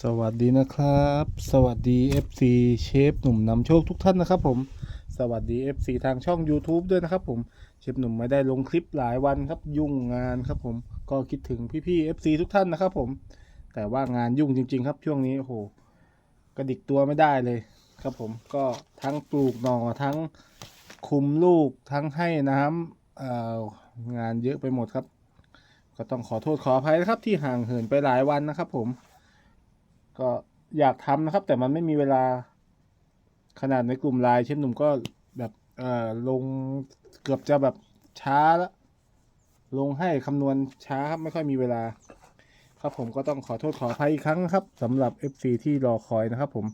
สวัสดีนะครับ สวัสดี FC เชฟหนุ่มนำโชคทุกท่านนะครับผมสวัสดี FC ทางช่อง YouTube ด้วยนะครับผมเชฟหนุ่มไม่ได้ลงคลิปหลายวันครับยุ่งงานครับผมก็คิดถึงพี่ๆ FC ทุกท่านนะครับผมแต่ว่างานยุ่งจริง ๆ ครับช่วงนี้โอ้โหกระดิกตัวไม่ได้เลยครับผมก็ทั้งปลูกหน่อทั้งคุมลูกทั้งให้น้ำเอองานเยอะไปหมดครับ ก็ต้องขอโทษขออภัยนะครับที่ห่างเหินไปหลายวันนะครับผม ก็อยากทำนะครับ แต่มันไม่มีเวลาขนาดในกลุ่มไลน์เชฟหนุ่มก็แบบเอ่อลงเกือบจะแบบช้าแล้วลงให้คำนวณช้าครับไม่ค่อยมีเวลา ครับผมก็ต้องขอโทษขออภัยอีกครั้งครับสำหรับ FC ที่รอคอยนะครับ ผม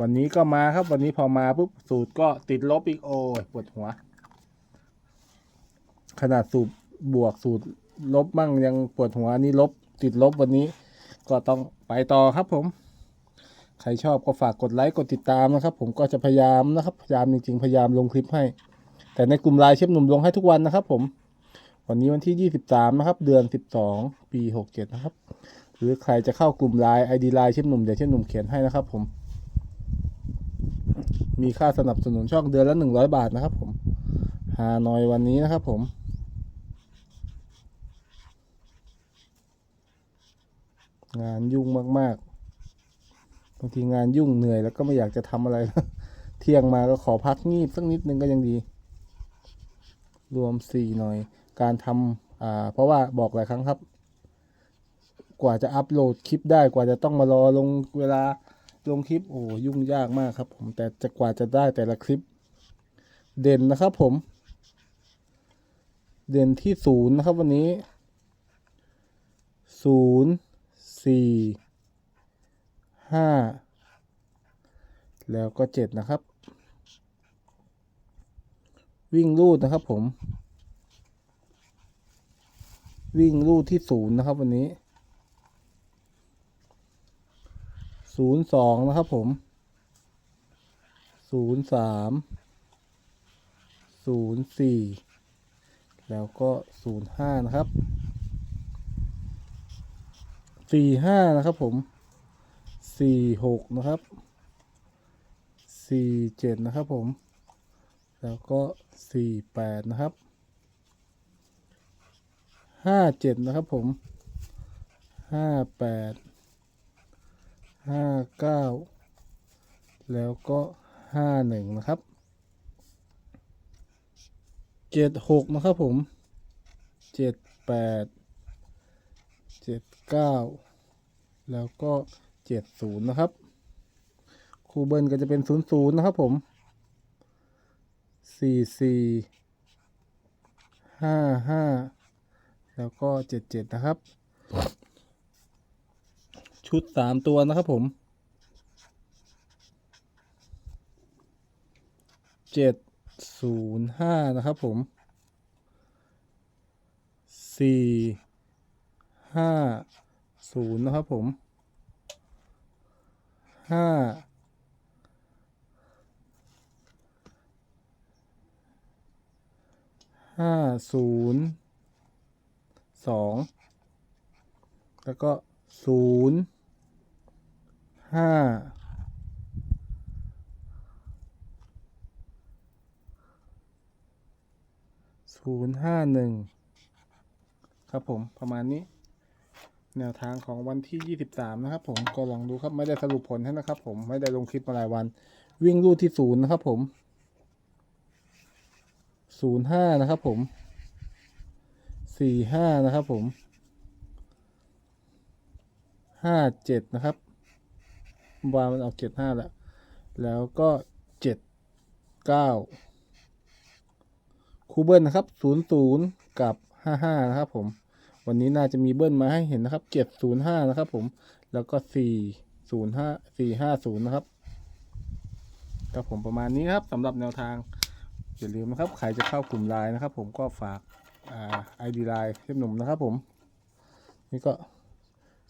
วันนี้ก็มาครับ วันนี้พอมาปุ๊บสูตรก็ติดลบอีกโอ้ยปวดหัว ขนาดสูตรบวกสูตรลบบ้างยังปวดหัวนนี่ลบ ติดลบวันนี้ ก็ต้องไปต่อครับผม ใครชอบก็ฝากกดไลค์กดติดตามนะครับ ผมก็จะพยายามนะครับพยายามจริงๆพยายามลงคลิปให้ แต่ในกลุ่มไลน์เชฟหนุ่มลงให้ทุกวันนะครับ ผม วันนี้วันที่ 23 นะครับ เดือน 12 ปี 67 นะครับ หรือใครจะเข้ากลุ่มไลน์ ID ไลน์เชฟหนุ่มเดี๋ยวเชฟหนุ่มเขียนให้นะครับผม มีค่าสนับสนุนช่องเดือนละ 100 บาทนะครับ ผมฮานอยวันนี้นะครับ ผม งานยุ่งมากๆ บางทีงานยุ่งเหนื่อยแล้วก็ไม่อยากจะทำอะไรเที่ยงมาก็ขอพักงีบสักนิดนึงก็ยังดี รวมสี่หน่อย การทำอ่าเพราะว่าบอกหลายครั้งครับ กว่าจะอัปโหลดคลิปได้กว่าจะต้องมารอลงเวลาลงคลิป โอ้ยุ่งยากมากครับ ผมแต่จะกว่าจะได้แต่ละคลิป เด่นนะครับ ผม เด่นที่ศูนย์นะครับ วันนี้ศูนย์ สี่ห้าแล้วก็เจ็ดนะครับ วิ่งรูดนะครับผม วิ่งรูดที่ศูนย์นะครับวันนี้ศูนย์สองนะครับผมศูนย์สามศูนย์สี่แล้วก็ศูนย์ห้านะครับ สี่ห้านะครับผมสี่หกนะครับสี่เจ็ดนะครับผม แล้วก็สี่แปดนะครับห้าเจ็ดนะครับผมห้าแปดห้าเก้าแล้วก็ห้าหนึ่งนะครับเจ็ดหกนะครับผมเจ็ดแปด เก้าแล้วก็เจ็ดศูนย์นะครับ คูเบิลก็จะเป็นศูนย์ศูนย์นะครับผมสี่สี่ห้าห้าแล้วก็เจ็ดเจ็ดนะครับ ชุดสามตัวนะครับผมเจ็ดศูนย์ห้านะครับผมสี่ ห้าศูนย์นะครับผมห้าห้าศูนย์สองแล้วก็ศูนย์ห้าศูนย์ห้าหนึ่งครับผมประมาณนี้ แนวทางของวันที่ 23 นะครับผมก็ลองดูครับไม่ได้สรุปผลให้นะครับ ผมไม่ได้ลงคลิปมาหลายวัน วิ่งรูดที่ศูนย์นะครับผม05นย์ห้านะครับผม45นะครับผม57นะครับวามันออก75แล้ว แล้วก็79คูเบิลนะครับ00กับ55นะครับผม วันนี้น่าจะมีเบิ้ลมาให้เห็นนะครับเจ็ดศูนย์ห้านะครับ ผม แล้วก็สี่ศูนย์ห้าสี่ห้าศูนย์นะครับครับผมประมาณนี้ครับสำหรับแนวทางอย่าลืมนะครับใครจะเข้ากลุ่มไลน์นะครับ ผมก็ฝากไอดีไลน์เทพหนุ่มนะครับ ผม นี่ก็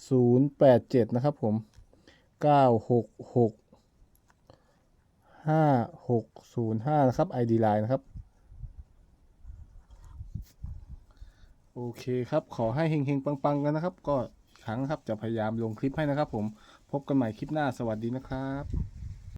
ศูนย์แปดเจ็ดนะครับ ผมเก้าหกหกห้าหกศูนย์ห้านะครับไอดีไลน์นะครับ โอเคครับ ขอให้เฮงๆ ปังๆ กันนะครับ ก็ครั้งครับจะพยายามลงคลิปให้นะครับผม พบกันใหม่คลิปหน้า สวัสดีนะครับ